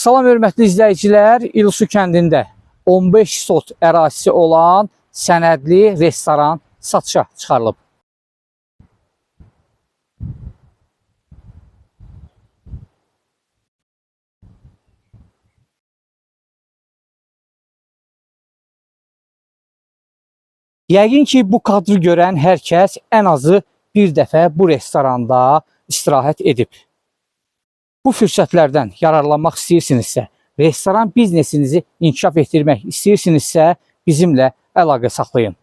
Salam hörmətli izləyicilər, İlsu kəndində 15 sot ərazisi olan sənədli restoran satışa çıxarılıb. Yəqin ki, bu kadrı görən hər kəs ən azı bir dəfə bu restoranda istirahət edib. Bu fürsətlərdən yararlanmaq istəyirsinizsə, restoran biznesinizi inkişaf etdirmək istəyirsinizsə, bizimlə əlaqə saxlayın.